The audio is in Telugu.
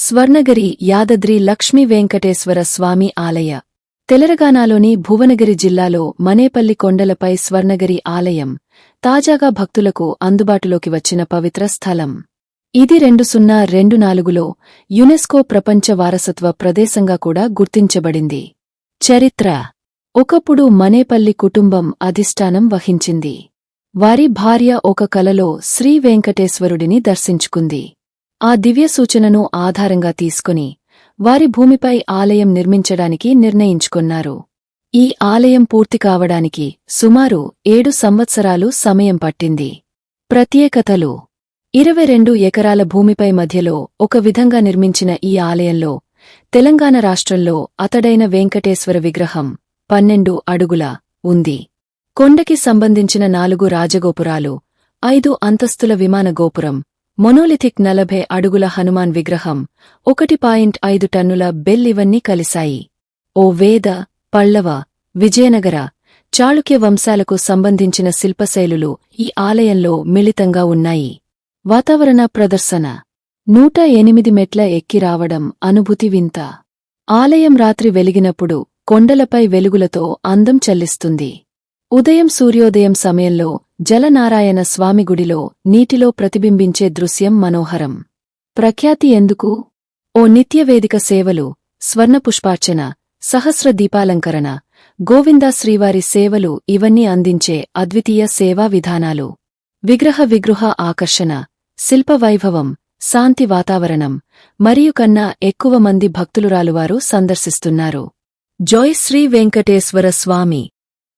స్వర్ణగిరి యాదద్రి లక్ష్మీ వెంకటేశ్వర స్వామి ఆలయ. తెలరగానాలోని భువనగిరి జిల్లాలో మనేపల్లి కొండలపై స్వర్ణగిరి ఆలయం. తాజాగా భక్తులకు అందుబాటులోకి వచ్చిన పవిత్ర స్థలం. ఇది రెండు సున్నా రెండు నాలుగులో యునెస్కో ప్రపంచ వారసత్వ ప్రదేశంగా కూడా గుర్తించబడింది. చరిత్ర. ఒకప్పుడు మనేపల్లి కుటుంబం అధిష్టానం వహించింది. వారి భార్య ఒక కలలో శ్రీ వెంకటేశ్వరుడిని దర్శించుకుంది. ఆ దివ్య సూచనను ఆధారంగా తీసుకుని వారి భూమిపై ఆలయం నిర్మించడానికి నిర్ణయించుకున్నారు. ఈ ఆలయం పూర్తి కావడానికి సుమారు ఏడు సంవత్సరాలు సమయం పట్టింది. ప్రత్యేకతలు. ఇరవై రెండు ఎకరాల భూమిపై మధ్యలో ఒక విధంగా నిర్మించిన ఈ ఆలయంలో తెలంగాణ రాష్ట్రంలో అతడైన వెంకటేశ్వర విగ్రహం పన్నెండు అడుగుల ఉంది. కొండకి సంబంధించిన నాలుగు రాజగోపురాలు ఐదు అంతస్తుల విమాన గోపురం మొనోలిథిక్ నలభై అడుగుల హనుమాన్ విగ్రహం ఒకటి పాయింట్ ఐదు టన్నుల బెల్ ఇవన్నీ కలిశాయి. ఓ వేద పల్లవ విజయనగర చాళుక్య వంశాలకు సంబంధించిన శిల్పశైలులు ఈ ఆలయంలో మిళితంగా ఉన్నాయి. వాతావరణ ప్రదర్శన. నూట ఎనిమిది మెట్ల ఎక్కి రావడం అనుభూతి వింత. ఆలయం రాత్రి వెలిగినప్పుడు కొండలపై వెలుగులతో అందం చల్లిస్తుంది. ఉదయం సూర్యోదయం సమయంలో జలనారాయణ స్వామి గుడిలో నీటిలో ప్రతిబింబించే దృశ్యం మనోహరం. ప్రఖ్యాతి ఎందుకు? ఓ నిత్యవేదిక సేవలు స్వర్ణపుష్పార్చన సహస్ర దీపాలంకరణ గోవిందా శ్రీవారి సేవలు ఇవన్నీ అందించే అద్వితీయ సేవా విధానాలు. విగ్రహ విగృహ ఆకర్షణ శిల్పవైభవం శాంతి వాతావరణం మరియు కన్నా ఎక్కువ మంది భక్తులురాలువారు సందర్శిస్తున్నారు. జోయ్ శ్రీ వెంకటేశ్వర స్వామి!